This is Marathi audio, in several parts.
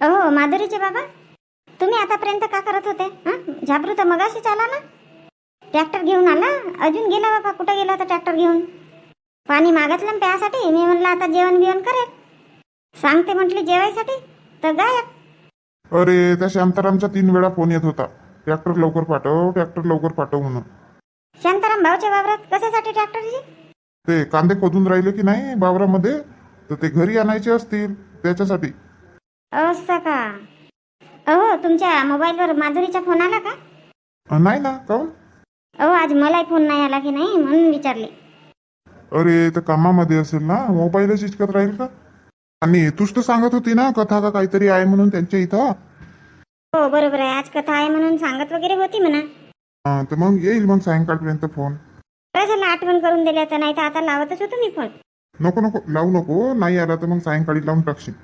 अहो माधुरीचे बाबा. तुम्ही आतापर्यंत का करत होते? हं? झाबरू तर मगाशीच आला ना? ट्रॅक्टर घेऊन आला? अजून गेला बाबा. कुठं गेला होता ट्रॅक्टर घेऊन? पाणी मागितलं ना प्यासाठी? मी म्हणलं आता जेवण बिवण करेल. सांगते म्हटली जेवायसाठी? तर गायब. अरे त्या शांतारामचा तीन वेळा फोन येत होता. ट्रॅक्टर लवकर पाठव ट्रॅक्टर लवकर पाठव म्हणून. शांताराम भाऊच्या वावरात कशासाठी ट्रॅक्टरची? ते कांदे खोदून राहिले की नाही वावरामध्ये तर ते घरी आणायचे असतील त्याच्यासाठी. असं का? अहो तुमच्या मोबाईलवर माधुरीचा फोन आला का? नाही ना काऊन अहो आज मलाही फोन नाही आला की नाही म्हणून विचारले. अरे तर कामामध्ये असेल ना? मोबाईलच इचकत राहील का? आणि तूच तर सांगत होती ना कथा का काहीतरी आहे म्हणून त्यांच्या इथं? हो बरोबर आहे. आज कथा आहे म्हणून सांगत वगैरे होती म्हणा. तर मग येईल मग सायंकाळपर्यंत फोन. काय झालं आठवण करून दिल्या तर नाही तर आता लावतच होतो मी फोन. नको नको लावू नको. नाही आला तर मग सायंकाळी लावून टाकशील.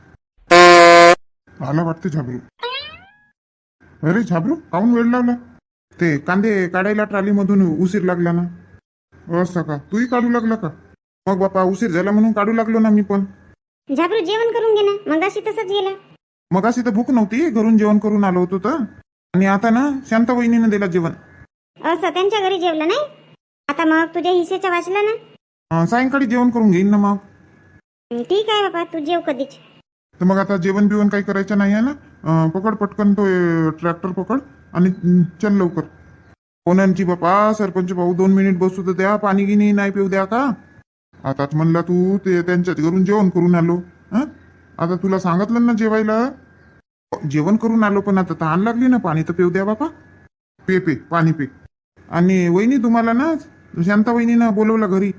आला वाटते झाबरू. अरे झाबरू काऊन वेळ लावला? ते कांदे काढायला ट्रालीमधून उशीर लागला ना. असं का? तूही काढू लागला का? मग बापा उशीर झाला म्हणून काढू लागलो ना मी पण. झाबरू जेवण करून घे ना. मगाशी तसंच गेला. मग अशी तर भूक नव्हती घरून जेवण करून आलो होतो तर. आणि आता ना शांता वहिनीनं दिला जेवण. असं? त्यांच्या घरी जेवलं नाही? आता मग तुझ्या हिस्सेच्या वाचला ना? सायंकाळी जेवण करून घेईन ना मग. ठीक आहे बाबा तू जेव कधीच. तर मग आता जेवण बिवण काही करायचं नाही आहे ना? अं, पकड पटकन तो ट्रॅक्टर पकड आणि अं, चल लवकर. कोणाची बापा सरपंच भाऊ दोन मिनिट बसू तर द्या पाणी गिनी नाही पिऊ द्या का? आताच म्हणला तू ते त्यांच्याच घरून जेवण करून आलो. हं? आता तुला सांगितलं ना जेवायला? जेवण करून आलो पण आता तहान लागली ना पाणी तर पिऊ द्या बापा. पे पे पाणी पे. आणि वहिनी तुम्हाला ना शांता वहिनीनं बोलवलं घरी.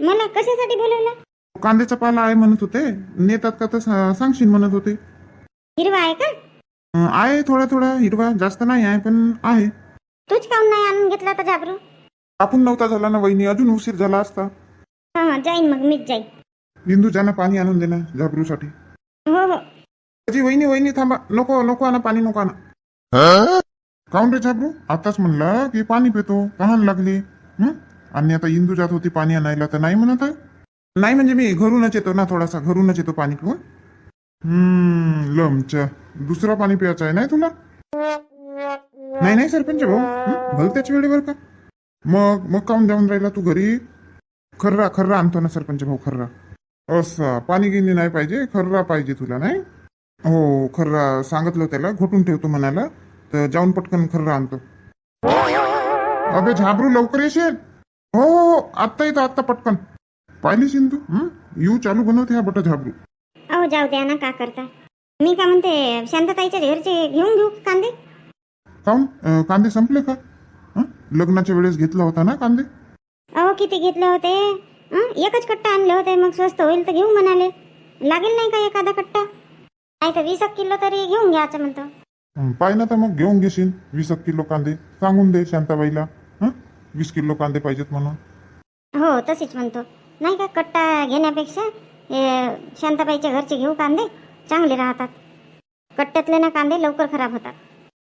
मला कशासाठी बोलवलं? कांद्याचा पाला आहे म्हणत होते. नेतात का तर सा- सांगशील म्हणत होते. हिरवा आहे का? अं, आहे थोडा थोडा. हिरवा जास्त नाही आहे पण आहे. तूच काऊन नाही आणून घेतला तर झाबरू कापून नव्हता झाला ना वहिनी. अजून उशीर झाला असता. हा हा. जाईन मग. मीच जाईन. इंदू जाना पाणी आणून दे ना झाबरूसाठी हो हो. अजी वहिनी वहिनी थांबा. नको नको आणा पाणी नको आणा. काऊन रे झाबरू आताच म्हणला की पाणी पितो. तहान लागली? हं? आणि आता इंदू जात होती पाणी आणायला तर नाही म्हणत आहे? नाही म्हणजे मी घरूनच येतो ना थोडासा. घरूनच येतो पाणी पिऊन. हम्म लमच्या दुसरा पाणी प्यायचं आहे नाही तुला? नाही नाही सरपंच भाऊ. भल त्याच्या वेळेवर का? मग मग काऊन जाऊन राहिला तू घरी? खर्रा खर्रा आणतो ना सरपंच भाऊ खर्रा. असं पाणी गिनी नाही पाहिजे खर्रा पाहिजे तुला नाही? हो खर्रा सांगितलं त्याला घोटून ठेवतो म्हणाला तर जाऊन पटकन खर्रा आणतो. अबे झाबरू लवकर येशील? हो हो हो आत्ता येतो आत्ता पटकन. पाहिली तू हं? यू चालू बनवते हा बटा झाबरू. अहो जाऊ द्या ना का करता? मी का म्हणते शांतताईच्या घरचे घेऊन घेऊ कांदे? काऊन? अं, कांदे संपले का? हं? लग्नाच्या वेळेस घेतला होता ना कांदे? अहो किती घेतले होते? हं? एकच कट्टा आणले होते मग स्वस्त होईल तर घेऊ म्हणाले. लागेल नाही का एखादा कट्टा? नाही तर वीस एक किलो तरी घेऊन घ्यायचं म्हणतो. हं, पाय ना तर मग घेऊन घेशील वीस एक किलो कांदे. सांगून दे शांताबाईला. हं? वीस किलो कांदे पाहिजेत म्हणून. हो तशीच म्हणतो. नाही का? कट्टा घेण्यापेक्षा हे शांताबाईच्या घरचे घेऊ कांदे चांगले राहतात. कट्ट्यातले ना कांदे लवकर खराब होतात.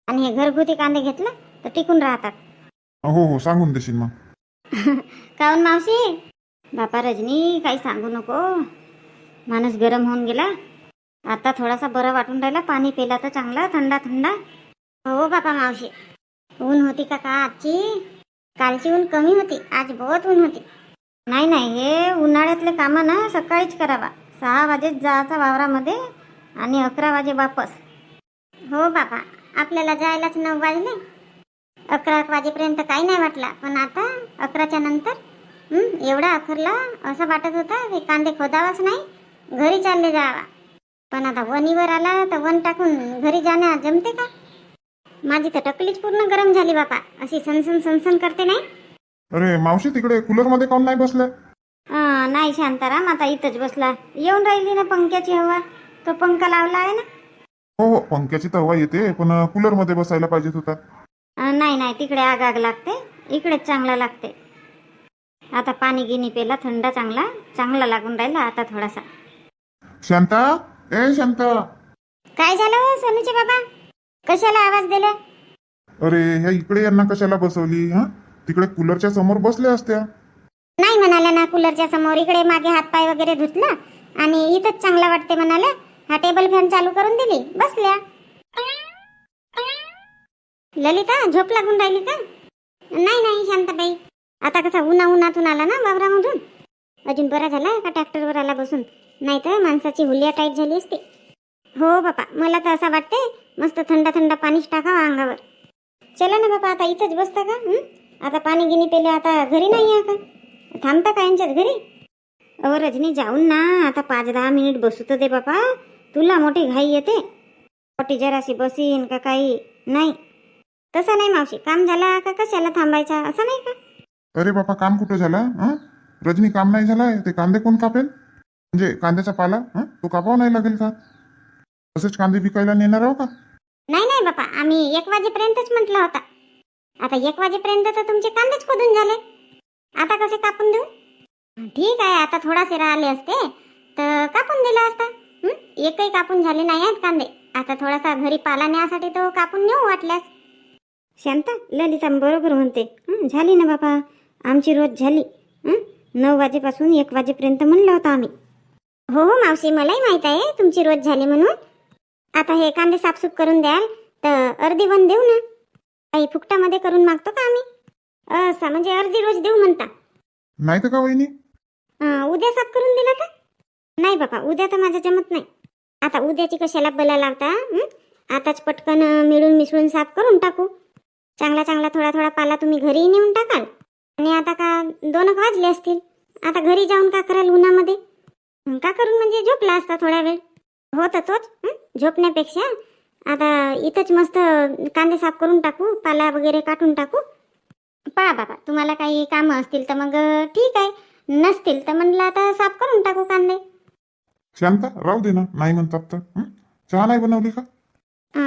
आणि हे घरगुती कांदे घेतलं तर टिकून राहतात. हो हो सांगून देशील मग. काऊन मावशी? बापा रजनी काही सांगू नको. माणूस गरम होऊन गेला. आता थोडासा बरं वाटून राहिला. पाणी पिला तर चांगला थंडा थंडा. हो बापा मावशी. ऊन होती का का आजची कालची ऊन कमी होती. आज बहुत ऊन होती. नाही नाही हे उन्हाळ्यातले कामं ना सकाळीच करावा. सहा वाजेच जायचा वावरामध्ये आणि अकरा वाजे वापस. हो बाबा आपल्याला जायलाच नऊ वाजले. अकरा वाजेपर्यंत काही नाही वाटला पण आता अकराच्या नंतर एवढा अखरला असं वाटत होता की कांदे खोदावाच नाही घरी चालले जावा. पण आता वनीवर आला तर वन टाकून घरी जाण्या जमते का? माझी तर टकलीच पूर्ण गरम झाली बापा अशी सनसन सनसन करते नाही. अरे मावशी तिकडे कूलरमध्ये काऊन नाही बसल्या अं, नाही शांताराम आता इथंच बसला. येऊन राहिली ना पंख्याची हवा. तो पंखा लावला आहे ना? हो हो पंख्याची तर हवा येते पण कूलरमध्ये बसायला पाहिजेत होता. अं, नाही नाही तिकडे आग आग लागते. इकडेच चांगला लागते. आता पाणी गिनी पेला थंड चांगला. चांगला लागून राहिला आता थोडासा. शांता? ए शांता! काय झालं हो, सोनूचे बाबा? कशाला आवाज दिला? अरे ह्या इकडे यांना कशाला बसवली हा? तिकडे कूलरच्या समोर बसल्या असत्या. नाही म्हणाल्या ना कूलरच्या समोर. इकडे मागे हातपाय वगैरे धुतला आणि इथंच चांगला वाटते म्हणाल्या हा टेबल फॅन चालू करून दिली. बसल्या. ललिता झोप लागून राहिली का? नाही नाही शांताबाई. आता कसा उन्हा उन्हातून आला ना वावरामधून? अजून बरा झाला का ट्रॅक्टरवर आला बसून? नाही तर माणसाची हुलिया टाईट झाली असते. हो बापा मला तर असं वाटते मस्त थंड थंड पाणीच टाकावं अंगावर. चला ना बापा आता इथंच बसता का? आता पाणी गिनी पेले आता घरी नाही आहे का? थांबता का यांच्याच घरी? अहो रजनी जाऊन ना. आता पाच दहा मिनिट बसू तर दे बापा. तुला मोठी घाई येते. मोठी जराशी बसीन का काही? नाही. तसं नाही मावशी. काम झाला का कशाला थांबायचा? असं नाही का? अरे बापा काम कुठं झाला हं? रजनी काम नाही झालाय? ते कांदे कोण कापेल? म्हणजे कांद्याचा पाला हं? तो कापावा नाही लागेल का? तसेच कांदे विकायला नेणार आहो का? नाही नाही बापा. आम्ही एक वाजेपर्यंतच म्हटलं होता. आता एक वाजेपर्यंत तर तुमचे कांदेच खोदून झाले. आता कसे कापून देऊ? ठीक आहे आता थोडासे राहिले असते. तर कापून दिला असता. एकही कापून झाले नाही आहेत कांदे. आता थोडासा घरी पाला न्यासाठी तो कापून नेऊ वाटल्यास. शांता ललिता बरोबर म्हणते. झाली ना बापा आमची रोज झाली. नऊ वाजेपासून एक वाजेपर्यंत म्हणलं होतं आम्ही. हो हो मावशी मलाही माहीत आहे. तुमची रोज झाली म्हणून. आता हे कांदे साफसूफ करून द्याल. तर अर्धी वन देऊ ना. काही फुकटामध्ये करून मागतो का आम्ही? असं म्हणजे अर्धी रोज देऊ म्हणता. नाही तर का वहिनी? अं, उद्या साफ करून दिला का नाही बाबा उद्या तर माझं जमत नाही. आता उद्याची कशाला बला लावता हं? आताच पटकन अं, मिळून मिसळून साफ करून टाकू. चांगला चांगला थोडा थोडा पाला तुम्ही घरी नेऊन टाकाल. आणि आता का दोन वाजले असतील? आता घरी जाऊन का कराल उन्हामध्ये? हं, का करून म्हणजे झोपला असता थोडा वेळ? हो तर तोच हं? झोपण्यापेक्षा. आता इथंच मस्त कांदे साफ करून टाकू पाला वगैरे काटून टाकू. पहा बाबा तुम्हाला काही कामं असतील तर मग ठीक आहे. नसतील तर म्हणलं आता साफ करून टाकू कांदे. शांता राहू दे ना नाही म्हणतात तर. हं? चहा नाही बनवली का?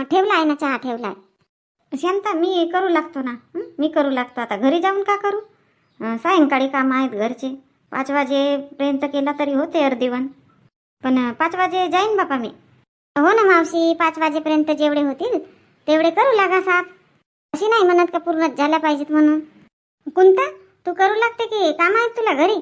ठेवला आहे ना चहा ठेवला आहे शांता मी करू लागतो ना. हं? मी करू लागतो. आता घरी जाऊन का करू? अं, सायंकाळी काम आहेत घरचे. पाच वाजेपर्यंत केला तरी होते अर्धीवन पण. अं, पाच वाजे जाईन बापा मी. हो ना मावशी पाच वाजेपर्यंत जेवढे होतील तेवढे करू लागा साप. अशी नाही म्हणत का पूर्णच झाल्या पाहिजेत म्हणून. कोणता तू करू लागते की? काम आहेत तुला घरी?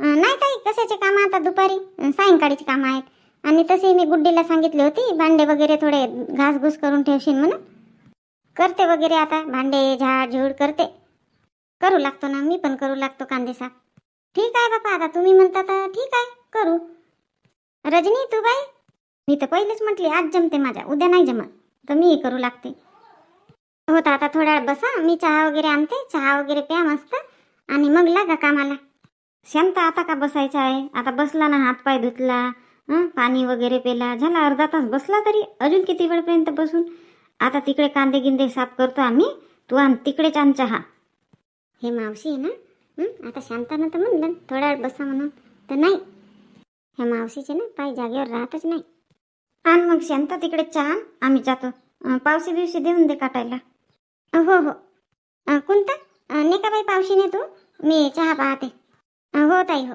नाही ताई कशाचे काम? आता दुपारी सायंकाळीची कामं आहेत. आणि तसे मी गुड्डीला सांगितली होती भांडे वगैरे थोडे घासघूस करून ठेवशील म्हणून. करते वगैरे आता भांडे झाड झूड करते. करू लागतो ना मी पण करू लागतो कांदेसा ठीक आहे बापा आता तुम्ही म्हणता तर ठीक आहे करू. रजनी तू बाई? मी तर पहिलेच म्हटली आज जमते माझ्या उद्या नाही जमत. तर मी करू लागते. हो तर आता थोडा वेळ बसा मी चहा वगैरे आणते चहा वगैरे प्या मस्त आणि मग लागा कामाला. शांत आता का बसायचं आहे? आता बसला ना हात पाय धुतला पाणी वगैरे पेला झाला अर्धा तास बसला तरी अजून किती वेळपर्यंत बसून? आता तिकडे कांदे गिंदे साफ करतो आम्ही तू आण तिकडेच आण चहा. हे मावशी आहे ना? आता शांतानं तर म्हणलं थोडा वेळ बसा म्हणून. तर नाही. ह्या मावशीचे ना पाय जागेवर राहतच नाही. आण मग शांता तिकडे चहा आम्ही जातो. अं, पावशी बिवशी देऊन दे काटायला. हो हो. कोणता? अं, नाही का बाई पावशी ने तू? मी चहा पाहते. हो ताई हो.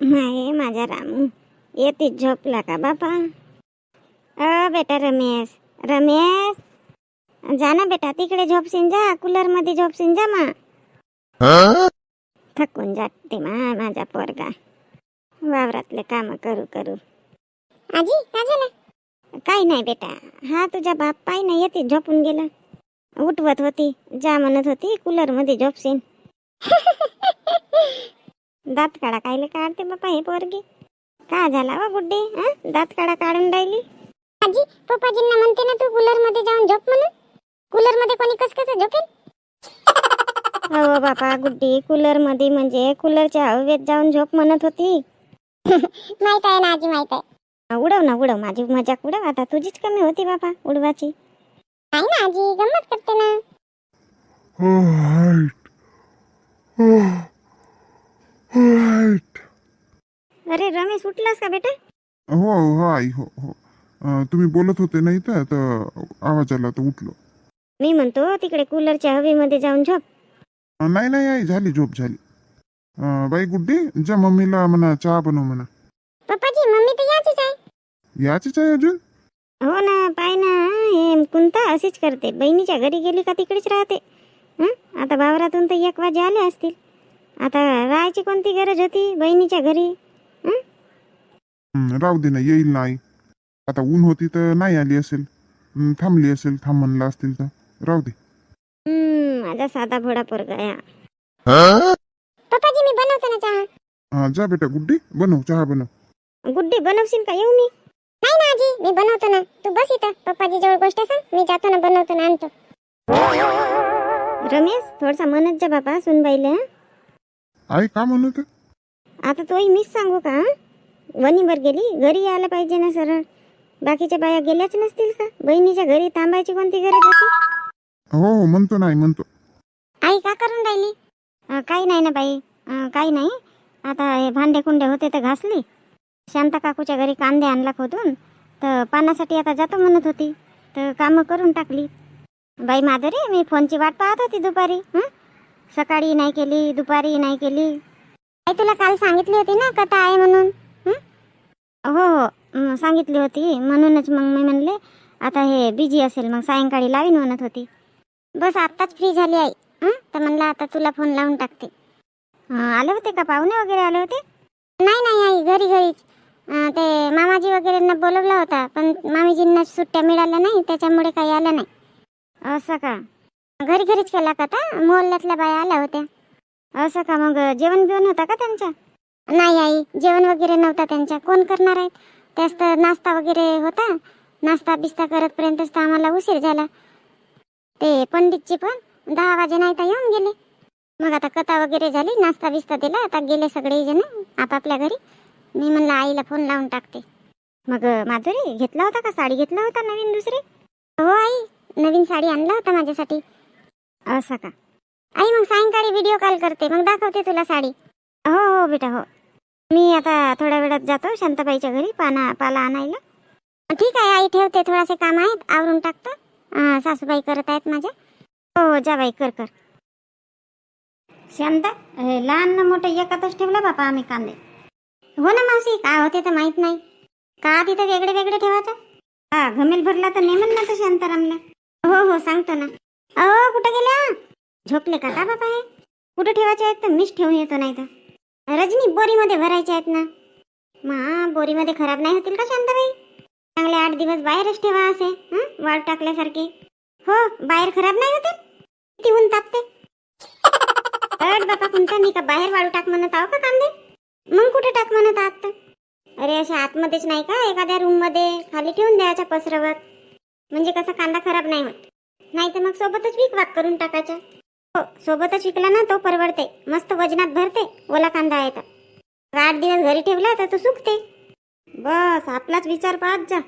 नाही माझा रामू. येते झोपला का बापा? अ बेटा रमेश. रमेश? जा ना बेटा तिकडे झोपशीन जा. कूलरमध्ये झोपशीन जा मा थकून जाते मा माझा पोरगा. वावरातले काम करू करू. आजी काय झालं? काही नाही बेटा. हा तुझा बाप पाय नाही येते झोपून गेला. उठवत होती जा म्हणत होती कूलरमध्ये झोपशीन. दात काढा कायले काढते बापा हे पोरगी. का झाला वा गुड्डे हं? दात काढा काढून राहिली. आजी पप्पाजींना म्हणते ना तू कूलरमध्ये जाऊन झोप म्हणून. कूलरमध्ये कोणी कस कसं झोपेल? हो बापा गुड्डी कूलरमध्ये म्हणजे कूलरच्या हवेत जाऊन झोप म्हणत होती. माहीत आहे ना आजी माहीत आहे. उडव ना उडव. माझी मजाक उडव आता. तुझीच कमी होती बापा उडवाची. आहे ना आजी गंमत करते ना. अरे रमेश उठलास का बेटा? हो हो आई हो हो. अं, तुम्ही बोलत होते नाही तर तर आवाज आला तर उठलो. मी म्हणतो तिकडे कूलरच्या हवेमध्ये जाऊन झोप. अं, नाही नाही आई झाली झोप झाली. अं, बाई गुड्डी जा मम्मीला म्हणा चहा बनव म्हणा. पप्पाजी मम्मी याचीच आहे अजून? हो ना पाय ना हे कुंता अशीच करते. बहिणीच्या घरी गेली का तिकडेच राहते. हं? आता वावरातून तर एक वाजे आले असतील. आता राहायची कोणती गरज होती बहिणीच्या घरी? हं? हं, राहू दे ना येईल ना आई. आता ऊन होती तर नाही आली असेल. हं, थांबली असेल थांब म्हणला असतील तर. राहू दे. हम्म, माझा साधा भोळा पोरगा पप्पाजी मी बनवतो ना चहा. हा जा बेटा गुड्डी बनव चहा बनव. गुड्डी बनवशील का? येऊ मी. आजी मी बनवतो ना. तू बस इथं. पप्पाजी जवळ गोष्ट सांग. मी जातो ना बनवतो ना आणतो. रमेश थोडसा मनच जा बाबा सुनबाईले. हं? आई का म्हणत आता तोही मीच सांगू का? वणीवर गेली? घरी यायला पाहिजे ना सरळ. बाकीच्या बाया गेल्याच नसतील का? बहिणीच्या घरी थांबायची कोणती गरज होती हो हो म्हणतो नाही म्हणतो. आई का करून राहिली? काही नाही ना बाई. काही नाही. आता हे भांडे कुंडे होते तर घासली. शांता काकूच्या घरी कांदे आणला खोदून. तर पानासाठी आता जातो म्हणत होती. तर कामं करून टाकली. बाई माधुरी मी फोनची वाट पाहत होती दुपारी. हं? सकाळी नाही केली दुपारी नाही केली. आई तुला काल सांगितली होती ना कथा आहे म्हणून. हो? हो सांगितली होती. म्हणूनच मग मी म्हणले आता हे बिझी असेल मग सायंकाळी लावीन म्हणत होती. बस आत्ताच फ्री झाली आई. हं? तर म्हणलं आता तुला फोन लावून टाकते. आले होते का? पाहुणे वगैरे आले होते? नाही नाही आई घरी घरीच. ते मामाजी वगैरेंना बोलवला होता पण मामीजींना सुट्ट्या मिळाल्या नाही त्याच्यामुळे काही आलं नाही. असं का? घरी घरीच केला का आता मोहल्ल्यातल्या बाया आल्या होत्या. असं का मग? जेवण बिवण होता का त्यांच्या? नाही आई जेवण वगैरे नव्हता त्यांच्या. कोण करणार आहेत? त्याच तर नाश्ता वगैरे होता. नाश्ता बिस्ता करतपर्यंतच तर आम्हाला उशीर झाला. ते पंडितची पण दहा वाजे नाही तर येऊन गेले. मग आता कथा वगैरे झाली नाश्ता बिस्ता दिला. आता गेले सगळे जण आपापल्या घरी. मी म्हणलं आईला फोन लावून टाकते. मग माधुरी घेतला होता का साडी? घेतला होता नवीन दुसरी? हो आई नवीन साडी आणला होता माझ्यासाठी. असं का? आई मग सायंकाळी व्हिडिओ कॉल करते. मग दाखवते तुला साडी. हो हो बेटा हो. मी आता थोड्या वेळात जातो शांताबाईच्या घरी पाना पाला आणायला. ठीक आहे आई ठेवते. थोडासे काम आहेत. आवरून टाकतो. सासूबाई करत आहेत माझ्या. हो हो जा बाई कर कर. शांता हे लहान मोठं मोठे एकातच ठेवला बापा आम्ही कांदे. हो ना मावशी काय होते तर माहीत नाही. का तिथं वेगळे वेगळे ठेवायचं? हा घमेल भरला तर नेमन ना तर शांतारामला हो हो सांगतो ना. अहो कुठं गेल्या? झोपले का का बापा हे? कुठं ठेवायचे आहेत तर मीच ठेवून येतो नाही तर रजनी बोरीमध्ये भरायचे आहेत ना. मा बोरीमध्ये खराब नाही होतील का शांताबाई? चांगले आठ दिवस बाहेरच ठेवा असे वाळ टाकल्यासारखे. हो बाहेर खराब नाही होते किती ऊन तापते. अड बापा कोणता मी का बाहेर वाळू टाक म्हणत आहो का कांदे? मग कुठे टाक म्हणत आत अरे अशा आतमध्येच नाही का? एखाद्या रूममध्ये खाली ठेवून द्यायच्या पसरवत. म्हणजे कसा कांदा खराब नाही होत. नाही तर मग सोबतच विक वाक करून टाकायचा. हो सोबतच विकला ना तो परवडते. मस्त वजनात भरते ओला कांदा आहे तर. आठ दिवस घरी ठेवला तर तो सुकते. बस आपलाच विचार पाहत जा.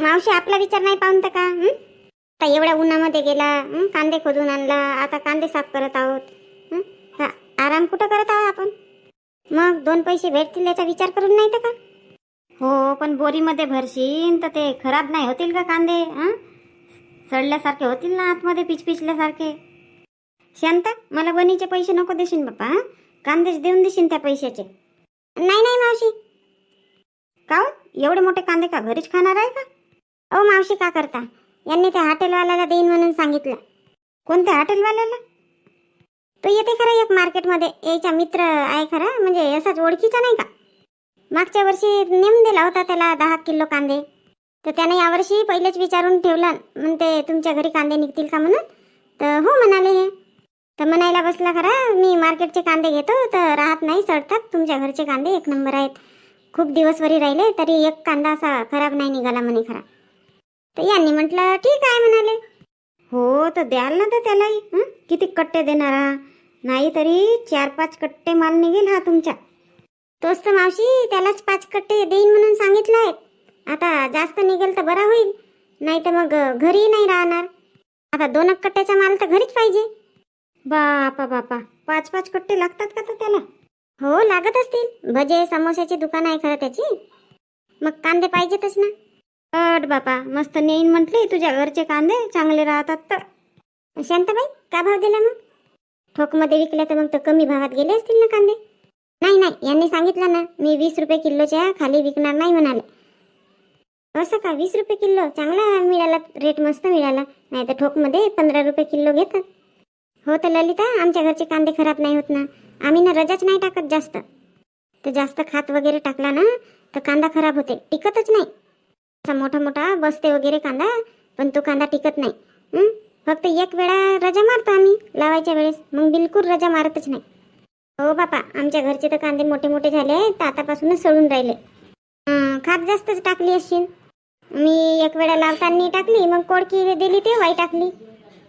मावशी आपला विचार नाही पाहून तर का आता एवढ्या उन्हामध्ये गेला कांदे खोदून आणला आता कांदे साफ करत आहोत हा, आराम कुठं करत आहोत आपण? मग दोन पैसे भेटतील याचा विचार करून नाही तर का? हो पण बोरीमध्ये भरशीन तर ते खराब नाही होतील का कांदे हं? सडल्यासारखे होतील ना आतमध्ये पिचपिचल्यासारखे. शांत मला बनीचे पैसे नको देशील बाप्पा? कांदेच देऊन देशील त्या पैशाचे. नाही नाही मावशी. काऊन एवढे मोठे कांदे का घरीच खाणार आहे का? अहो मावशी का करता? यांनी त्या हॉटेलवाल्याला देईन म्हणून सांगितलं. कोणत्या हॉटेलवाल्याला? तो येते खरं एक मार्केटमध्ये. यायचा मित्र आहे खरा म्हणजे असाच ओळखीचा नाही का? मागच्या वर्षी नेम दिला होता त्याला दहा किलो कांदे. तर त्याने यावर्षी पहिलेच विचारून ठेवला म्हणते तुमच्या घरी कांदे निघतील का? म्हणून. तर हो म्हणाले हे. तर म्हणायला बसला खरा मी मार्केटचे कांदे घेतो तर राहत नाही सडतात. तुमच्या घरचे कांदे एक नंबर आहेत. खूप दिवसभरी राहिले तरी एक कांदा असा खराब नाही निघाला म्हणे खरा. तर यांनी म्हटलं ठीक आहे म्हणाले. हो तर द्याल ना तर त्यालाही किती कट्टे देणार. नाही तरी चार पाच कट्टे माल निघेल हा तुमच्या. तोच तर मावशी त्यालाच पाच कट्टे देईन म्हणून सांगितलं आहे आता जास्त निघेल तर बरा होईल नाही तर मग घरी नाही राहणार. आता दोन एक कट्ट्याचा माल तर घरीच पाहिजे. बापा बापा पाच पाच कट्टे लागतात का तर त्याला? हो लागत असतील. भजे समोश्याची दुकान आहे खरं त्याची. मग कांदे पाहिजेतच ना. अट बापा मस्त नेईन म्हटले तुझ्या घरचे कांदे चांगले राहतात तर. शांताबाई का भाव दिला मग? ठोकमध्ये विकल्या तर मग तर कमी भावात गेले असतील ना कांदे? नाही नाही यांनी सांगितलं ना मी वीस रुपये किलोच्या खाली विकणार नाही म्हणाले. असं का? वीस रुपये किलो? चांगला मिळाला रेट मस्त मिळाला. नाही तर ठोकमध्ये पंधरा रुपये किलो घेतात. हो तर ललिता आमच्या घरचे कांदे खराब नाही होत ना. आम्ही ना रजाच नाही टाकत जास्त. तर जास्त खात वगैरे टाकला ना तर कांदा खराब होते. टिकतच नाही. असा मोठा मोठा बसते वगैरे कांदा पण तो कांदा टिकत नाही. फक्त एक वेळा रजा मारतो आम्ही लावायच्या वेळेस. मग बिलकुल रजा मारतच नाही. हो बापा आमच्या घरचे तर कांदे मोठे मोठे झाले तर आतापासूनच सडून राहिले. खाप खात जास्तच टाकली असशील. मी एक वेळा लावताना टाकली मग कोडकी दिली तेव्हाही टाकली.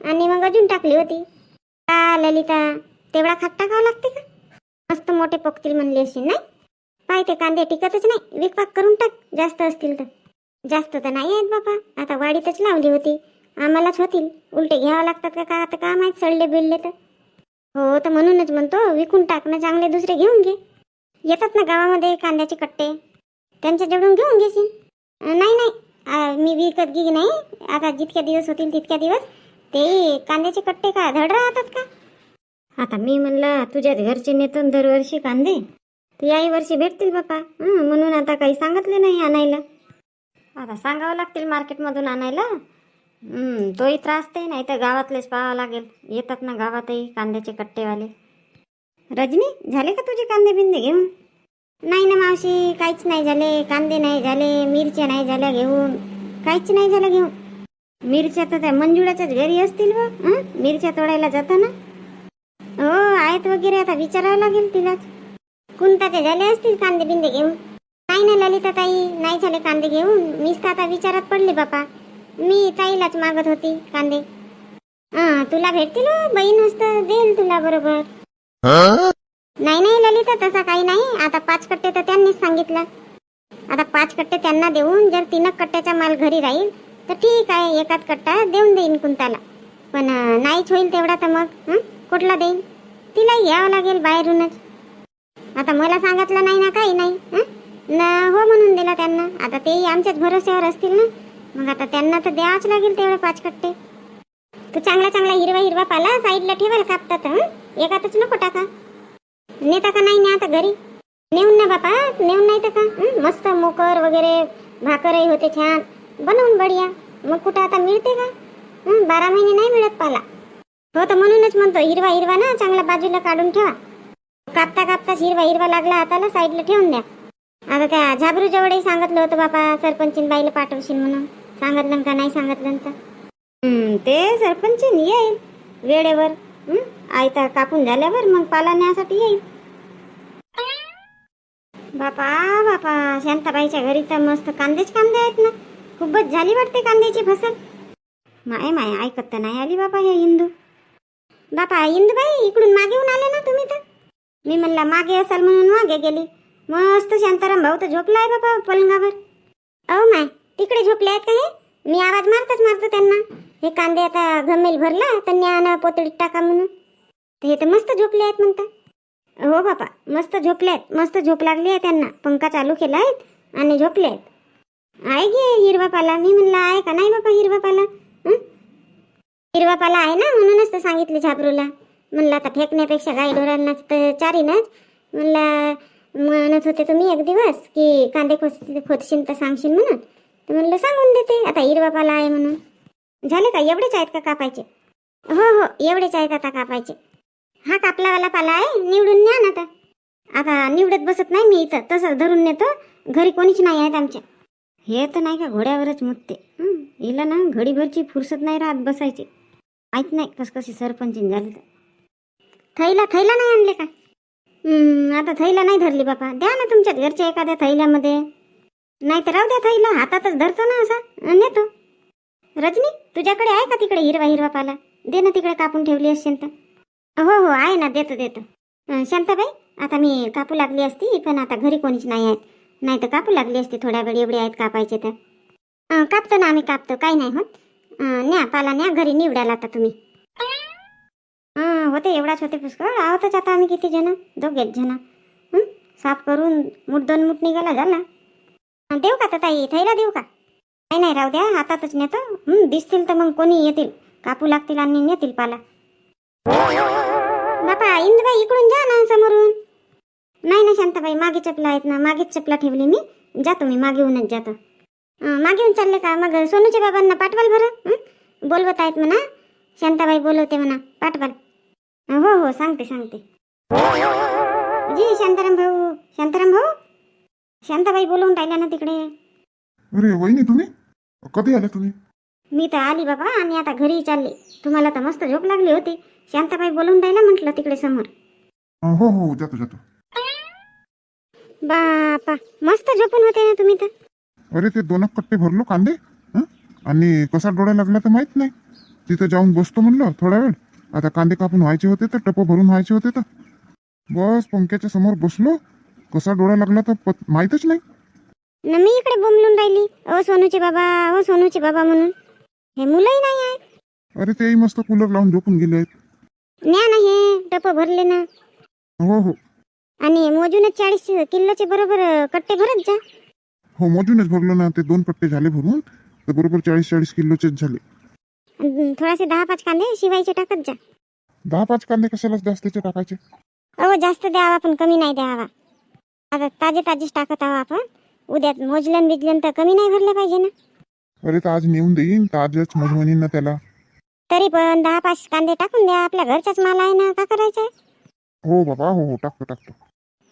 आणि मग अजून टाकली होती. का ललिता तेवढा खात टाकावं लागते का? मस्त मोठे पोकतील म्हणली असतील नाही? पाय ते कांदे टिकतच नाही. विकपाक करून टाक जास्त असतील तर. जास्त तर नाही आहेत बापा. आता वाडीतच लावली होती. आम्हालाच होतील. उलटे घ्यावं लागतात का? का आता का माहीत? सडले बिडले तर. हो तर म्हणूनच म्हणतो विकून टाकणं चांगले दुसरे घेऊन घे. येतात ना गावामध्ये कांद्याचे कट्टे. त्यांच्याजवळून घेऊन घेशील. नाही नाही. मी विकत घे नाही. आता जितक्या दिवस होतील तितक्या दिवस. ते कांद्याचे कट्टे का धड राहतात का? आता मी म्हणलं तुझ्याच घरचे नेतो दरवर्षी कांदे. तर याही वर्षी भेटतील बापा. म्हणून आता काही सांगितले नाही आणायला. आता सांगावं लागतील मार्केटमधून आणायला. तोही त्रास ते नाही तर गावातलेच पाहावं लागेल. येतात ना गावातही कांद्याचे कट्टेवाले. रजनी झाले का तुझे कांदे बिंदे घेऊन? नाही ना मावशी काहीच नाही झाले. कांदे नाही झाले मिरच्या नाही झाल्या घेऊन. काहीच नाही झालं घेऊन. मिरच्या तर त्या मंजुळाच्याच घरी असतील बा मिरच्या तोडायला जाताना? हो आहेत वगैरे आता विचारावं लागेल तिलाच. कुंताचे झाले असतील कांदे बिंदे घेऊन? नाही ना ललिता ताई नाही झाले कांदे घेऊन. मीच तर आता विचारात पडले बापा. मी ताईलाच मागत होती कांदे. हा तुला भेटतील हो, बहीण असतं देईल तुला बरोबर. नाही नाही ललिता तसा काही नाही. आता पाच कट्टे तर त्यांनीच सांगितलं. आता पाच कट्टे त्यांना देऊन जर तीन कट्ट्याचा माल घरी राहील तर ठीक आहे एकाच कट्टा देऊन देईन कुंताला. पण नाहीच होईल तेवढा तर मग कुठला देईन? तिला घ्यावं लागेल बाहेरूनच. आता मला सांगितलं नाही ना काही नाही ना न हो म्हणून दिला त्यांना. आता तेही आमच्याच भरोश्यावर असतील ना? मग आता त्यांना तर द्यावंच लागेल तेवढे पाच कट्टे. तू चांगला चांगला हिरवा हिरवा पाला साईडला ठेवायला कापतात एकातच नको टाका. नेता का नाही न्या आता घरी? नेऊन ना बापा नेऊन नाही तर का? मस्त मोकर वगैरे भाकरही होते छान. बनवून बढिया. मग कुठं आता मिळते का? बारा महिने नाही मिळत पाला. हो तर म्हणूनच म्हणतो हिरवा हिरवा ना चांगला बाजूला काढून ठेवा. कापता कापताच हिरवा हिरवा लागला हाताला साईडला ठेवून द्या. आता त्या झाबरू जवळही सांगितलं होतं बापा सरपंचीन बाईला पाठवशील म्हणून. सांगितलं का नाही सांगितलं तर? ते सरपंच येईल वेळेवर. आयता कापून झाल्यावर मग पाला न्यासाठी येईल बापा बापा शांताबाईच्या घरी तर मस्त कांदेच कांदे आहेत ना. खूपच झाली वाटते कांद्याची फसल. माय माय ऐकत तर नाही आली बापा हे इंदू. बापा इंदूबाई इकडून मागे येऊन आले ना तुम्ही तर? मी म्हणला मागे असाल म्हणून मागे गेली. मस्त शांताराम भाऊ तर झोपलाय बाबा पलंगावर. अहो माय तिकडे झोपले आहेत का हे? मी आवाज मारतच मारतो त्यांना. हे कांदे आता घमेल भरला तर न्या पोतडीत टाका म्हणून. तर हे तर मस्त झोपले आहेत म्हणता. हो बापा मस्त झोपले आहेत. मस्त झोप लागली आहे त्यांना. पंखा चालू केला आहेत आणि झोपले आहेत. आहे गे हिरवा पाला मी म्हणलं आहे का? नाही बापा हिरवा पाला हिरवा पाला आहे ना? म्हणूनच तर सांगितले झाबरूला. म्हणलं आता फेकण्यापेक्षा गाई ढोरांनाच तर चारीनच. म्हणलं म्हणत होते तुम्ही एक दिवस की कांदे खोच खोदशील तर सांगशील म्हणून. तर म्हणलं सांगून देते. आता हिरवा पाला आहे म्हणून. झाले का? एवढेच आहेत का कापायचे? हो हो. एवढेच आहेत आता कापायचे. हा कापलावाला पाला आहे? निवडून न्या ना आता. आता निवडत बसत नाही मी इथं. तसंच धरून नेतो. घरी कोणीच नाही आहेत आमच्या. हे तर नाही का? घोड्यावरच मुतते. हिला ना घडीभरची फुरसत नाही राहत बसायची. माहीत नाही कसकशी सरपंचीन झाली तर. थैला थैला नाही आणले का? आता थैला नाही धरली बापा. द्या ना तुमच्या घरच्या एखाद्या थैल्यामध्ये. नाही तर राहू द्या ताईला हातातच धरतो ना असा. नेतो. रजनी तुझ्याकडे आहे का तिकडे हिरवा हिरवा पाला? दे ना तिकडे कापून ठेवली असेल तर हो हो आहे ना देतो देतो. अं, शांताबाई आता मी कापू लागली असती पण आता घरी कोणीच नाही आहेत. नाही तर कापू लागली असती थोड्या वेळ एवढे आहेत कापायचे तर. अं, कापतो ना आम्ही कापतो काही नाही होत. अं, न्या पाला न्या घरी निवडाला आता तुम्ही. होते एवढाच होते पुष्कळ. आहोतच आता आम्ही किती जण? दोघेच जण. हं? साफ करून मूठ दोन मुठ निघाला झाला. देऊ का ताई? थैला देऊ का? नाही नाही राहू द्या हातातच नेतो. दिसतील तर मग कोणी येतील. कापू लागतील आणि नेतील पाला. बापा इंदबाई इकडून जा ना समोरून. नाही ना शांताबाई मागे चपला आहेत ना मागेच चपला ठेवली मी. जातो मी मागे येऊनच जातो. मागे येऊन चालले का? मग सोनूच्या बाबांना पाठवाल बरं? बोलवत आहेत म्हणा. शांताबाई बोलवते म्हणा पाठवाल. हो हो सांगते सांगते. जी शांताराम भाऊ शांताराम भाऊ. शांताबाई बोलवून राहिल्या ना तिकडे. अरे वहिनी तुम्ही? कधी आले तुम्ही? मी तर आली बाबा आणि आता घरी चालली. तुम्हाला तर मस्त झोप लागली होती. शांताबाई बोलवून राहिल्या म्हटलं तिकडे समोर. अं, हो हो जातो जातो. बापा मस्त झोपून होते ना तुम्ही तर. अरे ते दोन कट्टे भरलो कांदे हं? आणि कसा डोळा लागला तर माहीत नाही. तिथं जाऊन बसतो म्हणलं थोडा वेळ. आता कांदे कापून व्हायचे होते तर टप भरून व्हायचे होते तर. बस पंख्याच्या समोर बसलो. कसा डोळा लागला तर पत- माहीतच नाही. न मी इकडे बोंबलून राहिली. ओ सोनूचे बाबा ओ सोनूचे बाबा म्हणून. हे मुलंही नाही आहे. अरे तेही मस्त कूलर लावून झोपून गेले आहेत. न्या ना हे टप भरले ना. हो हो. आणि मोजूनच चाळीस किलोचे बरोबर अं, कट्टे भरत जा. हो मोजूनच भरलो ना ते दोन पट्टे झाले भरून. तर बरोबर चाळीस चाळीस किलोचेच झाले. अन् थोडासे दहा पाच कांदे शिवायचे टाकत जा. दहा पाच कांदे कशाला जास्तीचे टाकायचे? अहो जास्त द्यावा पण कमी नाही द्यावा. आता ताजे ताजेच टाकत आहो आपण. उद्या मोजलन बिजलन तर कमी नाही भरले पाहिजे ना. अरे तर आज नेऊन देईन तर आजच मजमनीन ना त्याला. तरी पण दहा पाच कांदे टाकून द्या आपल्या घरचाच माल आहे ना का करायचं आहे हो बाबा हो हो टाकतो टाकतो.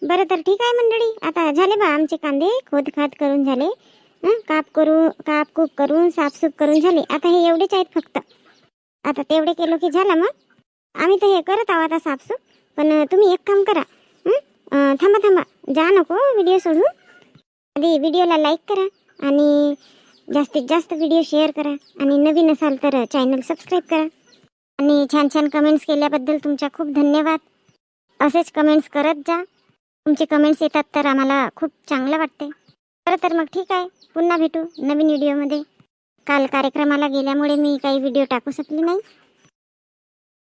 बरं तर ठीक आहे मंडळी आता झाले बा आमचे कांदे खोद खात करून झाले. हं, काप करू काप कूप करून साफसूफ करून झाले. आता हे एवढेच आहेत फक्त. आता तेवढे केलो की झालं मग. आम्ही तर हे करत आहोत आता साफसूफ पण तुम्ही एक काम करा थांबा थांबा जा नको व्हिडिओ सोडून आधी व्हिडिओला लाईक करा आणि जास्तीत जास्त व्हिडिओ शेअर करा आणि नवीन असाल तर चॅनल सबस्क्राईब करा आणि छान छान कमेंट्स केल्याबद्दल तुमच्या खूप धन्यवाद असेच कमेंट्स करत जा तुमचे कमेंट्स येतात तर आम्हाला खूप चांगलं वाटते बरं तर मग ठीक आहे पुन्हा भेटू नवीन व्हिडिओमध्ये काल कार्यक्रमाला गेल्यामुळे मी काही व्हिडिओ टाकू शकली नाही